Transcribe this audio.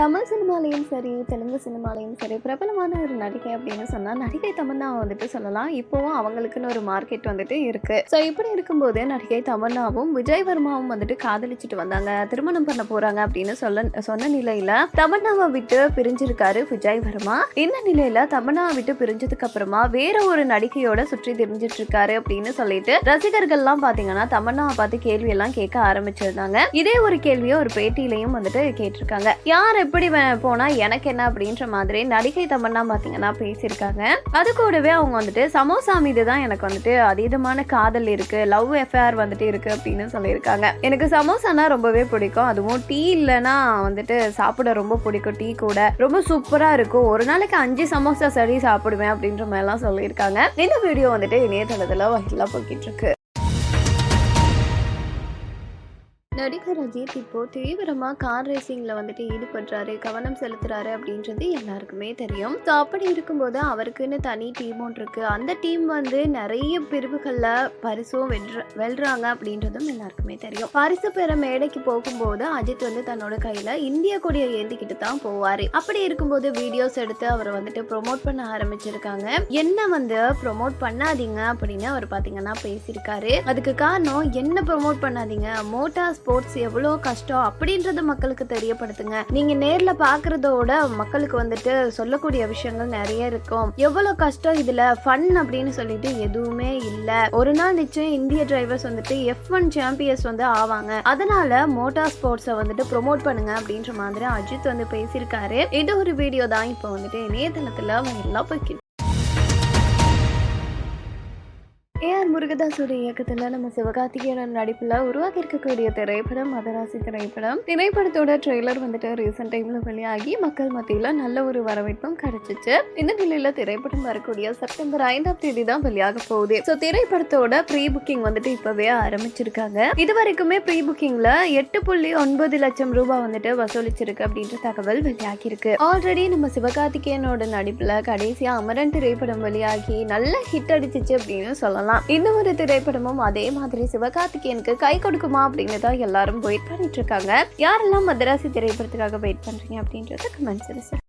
தமிழ் சினிமாலையும் சரி தெலுங்கு சினிமாலையும் சரி பிரபலமான ஒரு நடிகை அப்படின்னு சொன்னா நடிகை தமன்னா வந்துட்டு சொல்லலாம். இப்போவும் அவங்களுக்குன்னு ஒரு மார்க்கெட் வந்துட்டு இருக்கு. ஸோ இப்படி இருக்கும்போது நடிகை தமன்னாவும் விஜய் வர்மாவும் வந்துட்டு காதலிச்சுட்டு வந்தாங்க. திருமணம் பண்ண போறாங்க அப்படின்னு சொல்ல சொன்ன நிலையில தமன்னாவை விட்டு பிரிஞ்சிருக்காரு விஜய் வர்மா. இந்த நிலையில தமன்னாவை விட்டு பிரிஞ்சதுக்கு அப்புறமா வேற ஒரு நடிகையோட சுற்றி தெரிஞ்சிட்டு இருக்காரு அப்படின்னு சொல்லிட்டு ரசிகர்கள்லாம் பாத்தீங்கன்னா தமன்னாவை பார்த்து கேள்வி எல்லாம் கேட்க ஆரம்பிச்சிருந்தாங்க. இதே ஒரு கேள்வியை ஒரு பேட்டியிலையும் வந்துட்டு கேட்டிருக்காங்க. யார் எப்படி வே- எனக்கு என்ன அப்படின்ற மாதிரி நடிகை தமன்னா பார்த்தீங்கன்னா பேசியிருக்காங்க. அது கூடவே அவங்க வந்துட்டு சமோசா மீது தான் எனக்கு வந்துட்டு அதீதமான காதல் இருக்குது லவ் எஃப்ஐஆர் வந்துட்டு இருக்குது அப்படின்னு சொல்லியிருக்காங்க. எனக்கு சமோசானா ரொம்பவே பிடிக்கும். அதுவும் டீ இல்லைன்னா வந்துட்டு சாப்பிட ரொம்ப பிடிக்கும் டீ கூட. ரொம்ப சூப்பராக இருக்கும். ஒரு நாளைக்கு அஞ்சு சமோசா சரி சாப்பிடுவேன் அப்படின்ற மாதிரிலாம் சொல்லியிருக்காங்க. இந்த வீடியோ வந்துட்டு இணையதளத்தில் வைரலா போய்கிட்டு இருக்கு. நடிகர் அஜித் இப்போ தீவிரமாக கார் ரேசிங்கில் வந்துட்டு ஈடுபடுறாரு கவனம் செலுத்துறாரு அப்படின்றது எல்லாருக்குமே தெரியும். ஸோ அப்படி இருக்கும்போது அவருக்குன்னு தனி டீம் ஒன்று இருக்கு. அந்த டீம் வந்து நிறைய பிரிவுகளில் பரிசும் வெல்ற வெல்றாங்க அப்படின்றதும் எல்லாருக்குமே தெரியும். பரிசு பெற மேடைக்கு போகும்போது அஜித் வந்து தன்னோட கையில் இந்திய கொடியை ஏந்திக்கிட்டு தான் போவார். அப்படி இருக்கும்போது வீடியோஸ் எடுத்து அவரை வந்துட்டு ப்ரோமோட் பண்ண ஆரம்பிச்சிருக்காங்க. என்ன வந்து ப்ரோமோட் பண்ணாதீங்க அப்படின்னு அவர் பார்த்தீங்கன்னா பேசியிருக்காரு. அதுக்கு காரணம் என்ன ப்ரோமோட் பண்ணாதீங்க? மோட்டார் ஸ்போர்ட்ஸ் எவ்வளோ கஷ்டம் அப்படின்றத மக்களுக்கு தெரியப்படுத்துங்க. நீங்க நேர்ல பாக்குறதோட மக்களுக்கு வந்துட்டு சொல்லக்கூடிய விஷயங்கள் நிறைய இருக்கும். எவ்வளவு கஷ்டம் இதுல? ஃபன் அப்படின்னு சொல்லிட்டு எதுவுமே இல்ல. ஒரு நாள் நிச்சயம் இந்திய டிரைவர்ஸ் வந்துட்டு எஃப் ஒன் சாம்பியன்ஸ் வந்து ஆவாங்க. அதனால மோட்டார் ஸ்போர்ட்ஸை வந்துட்டு ப்ரொமோட் பண்ணுங்க அப்படின்ற மாதிரி அஜித் வந்து பேசியிருக்காரு. இது ஒரு வீடியோ தான். இப்போ வந்துட்டு இணையதளத்துல எல்லாம் போய்க்கு ஏஆர் முருகதாஸோட இயக்கத்துல நம்ம சிவகார்த்திகேயன் நடிப்புல உருவாக்கி இருக்கக்கூடிய திரைப்படம் மதராசி திரைப்படம். திரைப்படத்தோட ட்ரெய்லர் வந்துட்டு ரீசெண்ட் டைம்ல வெளியாகி மக்கள் மத்தியில நல்ல ஒரு வரவேற்பும் கிடைச்சிச்சு. இந்த நிலையில திரைப்படம் வரக்கூடிய செப்டம்பர் ஐந்தாம் தேதி தான் வெளியாக போகுது. ஸோ திரைப்படத்தோட ப்ரீ புக்கிங் வந்துட்டு இப்பவே ஆரம்பிச்சிருக்காங்க. இது வரைக்குமே ப்ரீ புக்கிங்ல எட்டு புள்ளி ஒன்பது லட்சம் ரூபாய் வந்துட்டு வசூலிச்சிருக்கு அப்படின்ற தகவல் வெளியாகி இருக்கு ஆல்ரெடி நம்ம சிவகார்த்திகேயனோட நடிப்புல கடைசியா அமரன் திரைப்படம் வெளியாகி நல்ல ஹிட் அடிச்சிச்சு அப்படின்னு சொல்லலாம். இந்த ஒரு திரைப்படமும் அதே மாதிரி சிவகார்த்திகேயனுக்கு கை கொடுக்குமா அப்படின்னு தான் எல்லாரும் வெயிட் பண்ணிட்டு இருக்காங்க. யாரெல்லாம் மதராசி திரைப்படத்துக்காக வெயிட் பண்றீங்க அப்படின்றத கமெண்ட்ஸ்